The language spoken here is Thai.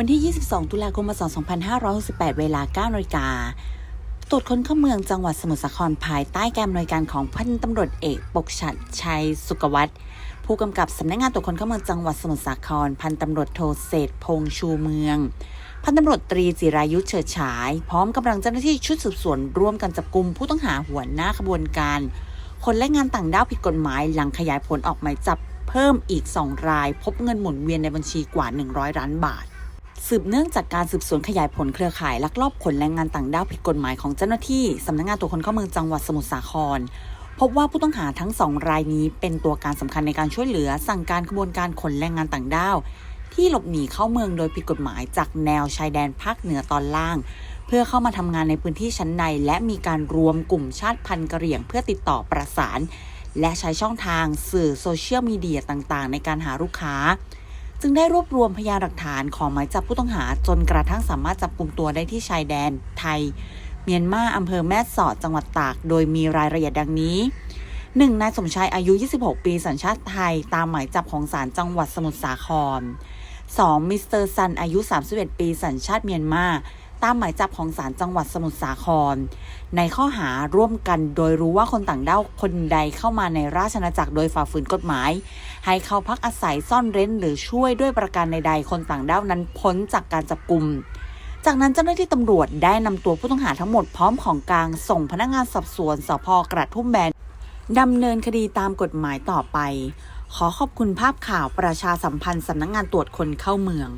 วันที่ 22 ตุลาคมพศ2568 เวลา9นาฬิกาตรวจคนเข้าเมืองจังหวัดสมุทรสาครภายใต้การอำนวยการของพันตำรวจเอกปกฉัดชัยสุกวัตผู้กำกับสำนักงานตรวจคนเข้าเมืองจังหวัดสมุทรสาคร พันตำรวจโทเศษพงษ์ชูเมือง พันตำรวจตรีจิรายุทธเฉิดฉาย พร้อมกำลังเจ้าหน้าที่ชุดสืบสวนร่วมกันจับกลุ่มผู้ต้องหาหัวหน้าขบวนการ คนและงานต่างด้าวผิดกฎหมายหลังขยายผลออกหมายจับเพิ่มอีก 2 ราย พบเงินหมุนเวียนในบัญชีกว่า 100ล้านบาท สืบเนื่องจากการสืบสวนขยายผลเครือข่ายลักลอบขนแรงงานต่างด้าวผิดกฎหมายของเจ้าหน้าที่สำนักงานตรวจคนเข้าเมืองจังหวัดสมุทรสาคร พบว่าผู้ต้องหาทั้งสองรายนี้เป็นตัวการสำคัญในการช่วยเหลือสั่งการขบวนการขนแรงงานต่างด้าวที่หลบหนีเข้าเมืองโดยผิดกฎหมายจากแนวชายแดนภาคเหนือตอนล่าง เพื่อเข้ามาทำงานในพื้นที่ชั้นใน และมีการรวมกลุ่มชาติพันธุ์กะเหรี่ยงเพื่อติดต่อประสาน และใช้ช่องทางสื่อโซเชียลมีเดียต่างๆ ในการหาลูกค้า จึงได้รวบรวมพยานหลักฐานของหมายจับผู้ต้องหาจนกระทั่งสามารถจับกลุ่มตัวได้ที่ชายแดนไทย เมียนมาอำเภอแม่สอดจังหวัดตาก โดยมีรายละเอียดดังนี้ 1. นายสมชายอายุ 26 ปีสัญชาติไทย ตามหมายจับของศาลจังหวัดสมุทรสาคร 2. มิสเตอร์ซันอายุ 31 ปีสัญชาติเมียนมา ตามหมายจับของศาลจังหวัดสมุทรสาคร ในข้อหาร่วมกันโดยรู้ว่าคนต่างด้าวคนใดเข้ามาในราชอาณาจักรโดยฝ่าฝืนกฎหมาย ให้เข้าพักอาศัยซ่อนเร้นหรือช่วยด้วยประการใดๆ คนต่างด้าวนั้นพ้นจากการจับกลุ่มจากนั้นเจ้าหน้าที่ตำรวจได้นำตัวผู้ต้องหาทั้งหมดพร้อมของกลางส่งพนักงานสอบสวนสพกระทุ่มแบนดำเนินคดีตามกฎหมายต่อไป ขอขอบคุณภาพข่าวประชาสัมพันธ์สำนักงงานตรวจคนเข้าเมือง